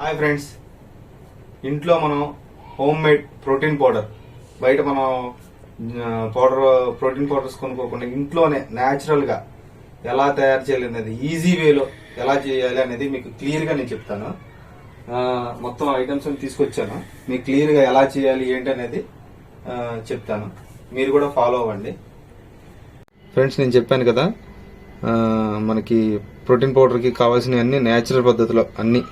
Hi friends ఇంట్లో మనం home made protein powder బయట మనం పౌడర్ ప్రోటీన్ పౌడర్స్ కొనుక్కోకుండా ఇంట్లోనే న్యాచురల్గా ఎలా తయారు చేయాలి అనేది ఈజీ వేలో ఎలా చేయాలి అనేది మీకు క్లియర్గా నేను చెప్తాను. మొత్తం ఐటమ్స్ తీసుకొచ్చాను. మీకు క్లియర్గా ఎలా చేయాలి ఏంటి అనేది చెప్తాను. మీరు కూడా ఫాలో అవ్వండి. ఫ్రెండ్స్ నేను చెప్పాను కదా మనకి ప్రోటీన్ పౌడర్కి కావాల్సినవన్నీ న్యాచురల్ పద్ధతిలో అన్నీ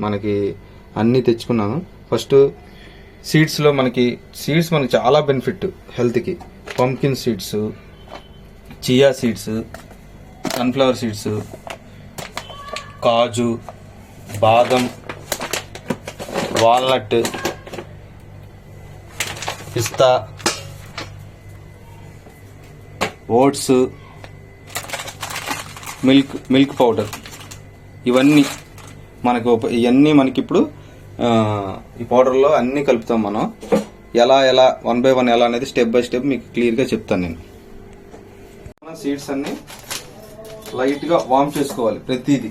మనకి అన్నీ తెచ్చుకున్నాను. ఫస్ట్ సీడ్స్లో మనకి సీడ్స్ మనకి చాలా బెనిఫిట్ హెల్త్కి. Pumpkin seeds chia seeds sunflower seeds కాజు బాదం వాల్నట్ పిస్తా ఓట్స్ మిల్క్ మిల్క్ పౌడర్. ఇవన్నీ మనకు ఇవన్నీ మనకి ఇప్పుడు ఈ పౌడర్లో అన్నీ కలుపుతాం మనం. ఎలా ఎలా వన్ బై వన్ ఎలా అనేది స్టెప్ బై స్టెప్ మీకు క్లియర్గా చెప్తాను నేను. మన సీడ్స్ అన్నీ లైట్గా వామ్ చేసుకోవాలి ప్రతిదీ.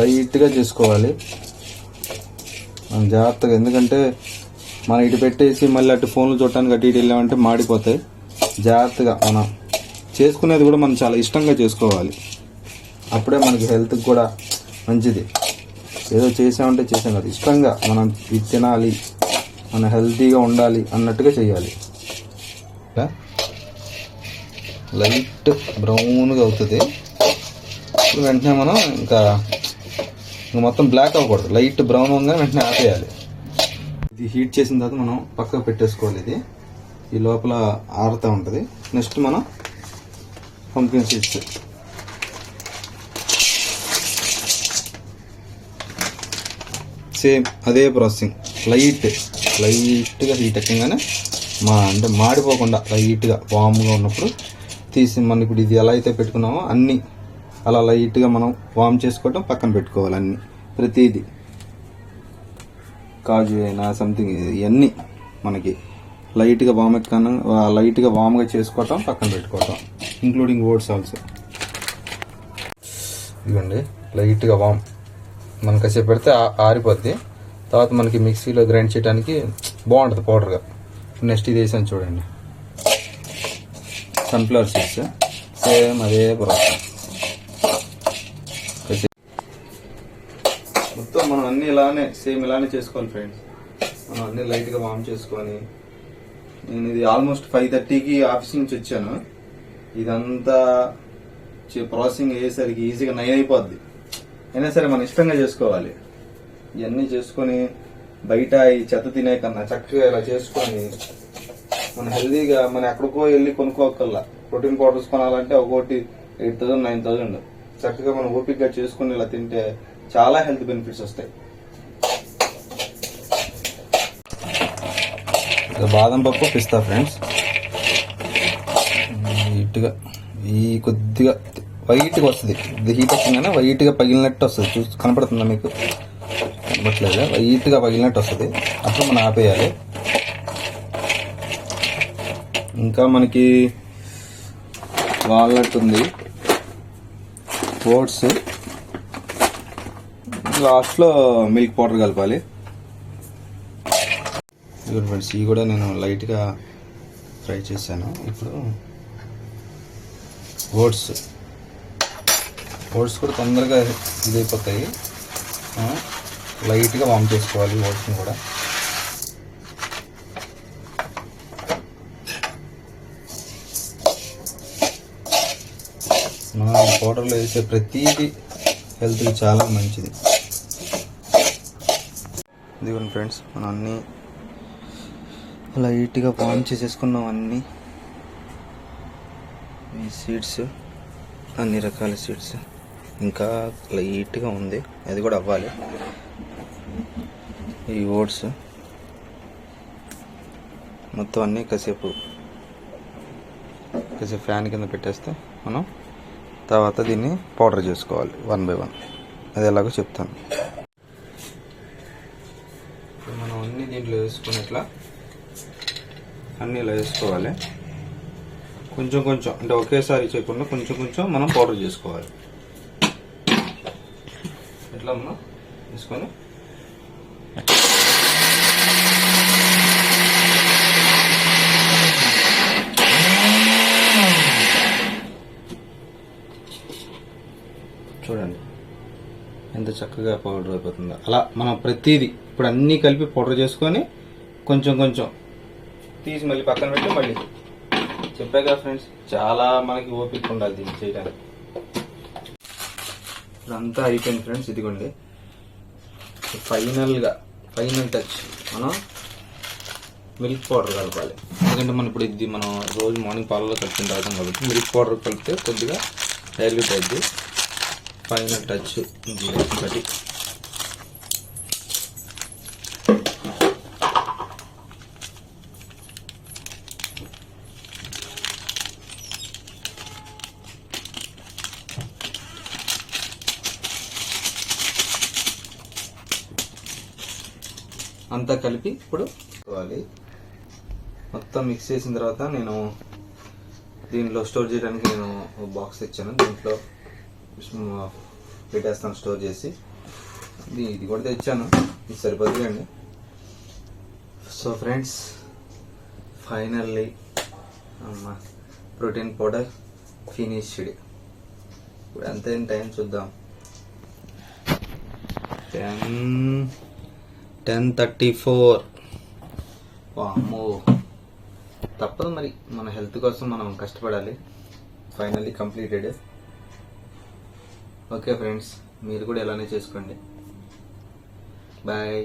లైట్గా చేసుకోవాలి. మనం జాగ్రత్తగా ఎందుకంటే మనం ఇటు పెట్టేసి మళ్ళీ అటు ఫోన్లు చూడటానికి అటు ఇటు వెళ్ళామంటే మాడిపోతాయి. జాగ్రత్తగా మనం చేసుకునేది కూడా మనం చాలా ఇష్టంగా చేసుకోవాలి. అప్పుడే మనకి హెల్త్కి కూడా మంచిది. ఏదో చేసామంటే చేసాం కదా. ఇష్టంగా మనం ఇది తినాలి మనం హెల్తీగా ఉండాలి అన్నట్టుగా చేయాలి. లైట్ బ్రౌన్గా అవుతుంది. వెంటనే మనం ఇంకా ఇంకా మొత్తం బ్లాక్ అవ్వకూడదు. లైట్ బ్రౌన్ ఉందని వెంటనే ఆపేయాలి. ఇది హీట్ చేసిన తర్వాత మనం పక్కకు పెట్టేసుకోవాలి ఇది. ఈ లోపల ఆరుతూ ఉంటుంది. నెక్స్ట్ మనం పంపిన్ సీడ్స్ సేమ్ అదే ప్రాసెసింగ్ లైట్ లైట్గా హీట్ ఎక్కగానే మా అంటే మాడిపోకుండా లైట్గా వామ్గా ఉన్నప్పుడు తీసి మనం ఇప్పుడు ఇది ఎలా అయితే పెట్టుకున్నామో అన్నీ అలా లైట్గా మనం వామ్ చేసుకోవటం పక్కన పెట్టుకోవాలి అన్నీ ప్రతిదీ. కాజు అయినా సంథింగ్ ఇవన్నీ మనకి. లైట్గా వామ్ ఎక్కన లైట్గా వామ్గా చేసుకోవటం పక్కన పెట్టుకోవటం ఇంక్లూడింగ్ ఓట్స్ ఆల్సో. ఇదిగోండి లైట్గా వామ్. మనం కాసేపు పెడితే ఆరిపోద్ది. తర్వాత మనకి మిక్సీలో గ్రైండ్ చేయడానికి బాగుంటుంది పౌడర్గా. నెక్స్ట్ ఇది వేసాను చూడండి. Sunflower seeds. సేమ్ అదే ప్రాసెస్ మొత్తం మనం అన్ని ఇలానే సేమ్ ఇలానే చేసుకోవాలి ఫ్రెండ్స్ మనం అన్ని లైట్గా వామ్ చేసుకొని నేను ఇది ఆల్మోస్ట్ ఫైవ్ థర్టీకి ఆఫీస్ నుంచి వచ్చాను. ఇదంతా ప్రాసెసింగ్ అయ్యేసరికి ఈజీగా నైన్ అయిపోద్ది. అయినా సరే మనం ఇష్టంగా చేసుకోవాలి. ఇవన్నీ చేసుకొని బయట ఈ చెత్త తినే కన్నా చక్కగా ఇలా చేసుకొని మన హెల్దీగా మనం ఎక్కడికో వెళ్ళి కొనుక్కోకల్లా. ప్రోటీన్ పౌడర్స్ కొనాలంటే ఒకటి ఎయిట్ థౌసండ్ నైన్ థౌసండ్ చక్కగా మనం ఓపిక్గా చేసుకుని ఇలా తింటే చాలా హెల్త్ బెనిఫిట్స్ వస్తాయి. బాదం పప్పు పిస్తా ఫ్రెండ్స్. నీట్గా ఈ కొద్దిగా వైట్గా వస్తుంది. ఇది హీట్ వచ్చిందనే వైట్గా పగిలినట్టు వస్తుంది. చూసి కనపడుతుందా మీకు? కనపట్లేదు? వైట్గా పగిలినట్టు వస్తుంది. అప్పుడు మనం ఆపేయాలి. ఇంకా మనకి వాల్నట్ ఉంది. ఓట్స్. లాస్ట్లో మిల్క్ పౌడర్ కలపాలి. ఇదిగోండి ఫ్రెండ్స్ ఇవి కూడా నేను లైట్గా ఫ్రై చేశాను. ఇప్పుడు ఓట్స్. ఓట్స్ కూడా తొందరగా ఇదైపోతాయి. లైట్గా వామ్ చేసుకోవాలి ఓట్స్ని కూడా. మన పౌడర్లో వేసే ప్రతీది హెల్త్కి చాలా మంచిది. ఇదిగోండి ఫ్రెండ్స్ మనం అన్నీ లైట్గా వామ్ చేసేసుకున్నాం అన్నీ. ఈ సీడ్స్ అన్ని రకాల సీడ్స్. ఇంకా లైట్గా ఉంది అది కూడా అవ్వాలి. ఈ ఓట్స్. మొత్తం అన్నీ కాసేపు కాసేపు ఫ్యాన్ కింద పెట్టేస్తే మనం తర్వాత దీన్ని పౌడర్ చేసుకోవాలి వన్ బై వన్. అది ఎలాగో చెప్తాను ఇప్పుడు మనం అన్ని ఇట్లా అన్నీ ఇలా వేసుకోవాలి కొంచెం కొంచెం అంటే ఒకేసారి చేయకుండా కొంచెం కొంచెం మనం పౌడర్ చేసుకోవాలి. ఎట్లా మనం వేసుకొని చూడండి ఎంత చక్కగా పౌడర్ అయిపోతుంది. అలా మనం ప్రతిదీ ఇప్పుడు అన్నీ కలిపి పౌడర్ చేసుకొని కొంచెం కొంచెం తీసి మళ్ళీ పక్కన పెట్టి మళ్ళీ చెప్పాగా ఫ్రెండ్స్ చాలా మనకి ఓపిక ఉండాలి దీన్ని చేయడానికి ఇదంతా అయిపోయింది ఫ్రెండ్స్ ఇదిగోండి. ఫైనల్గా ఫైనల్ టచ్ మనం మిల్క్ పౌడర్ కలపాలి. ఎందుకంటే మనం ఇప్పుడు ఇది మనం రోజు మార్నింగ్ పాలలో కలిపిన తాగుతాం కాబట్టి మిల్క్ పౌడర్ కలిపితే కొద్దిగా డైల్యూట్ అయింది పైన టచ్ ఒకటి అంతా కలిపి ఇప్పుడు మొత్తం మిక్స్ చేసిన తర్వాత నేను దీనిలో స్టోర్ చేయడానికి నేను బాక్స్ తెచ్చాను. దీంట్లో పెట్టేస్తాను స్టోర్ చేసి ఇది ఇది కూడా తెచ్చాను. ఇది సరిపోతుందండి సో ఫ్రెండ్స్ ఫైనల్లీ అమ్మ ప్రోటీన్ పౌడర్ ఫినిష్డ్. ఇప్పుడు ఎంత టైం చూద్దాం. Ten ten thirty four. అమ్మో తప్పదు మరి మన హెల్త్ కోసం మనం కష్టపడాలి. Finally completed. ఓకే ఫ్రెండ్స్ మీరు కూడా ఇలానే చేసుకోండి. బాయ్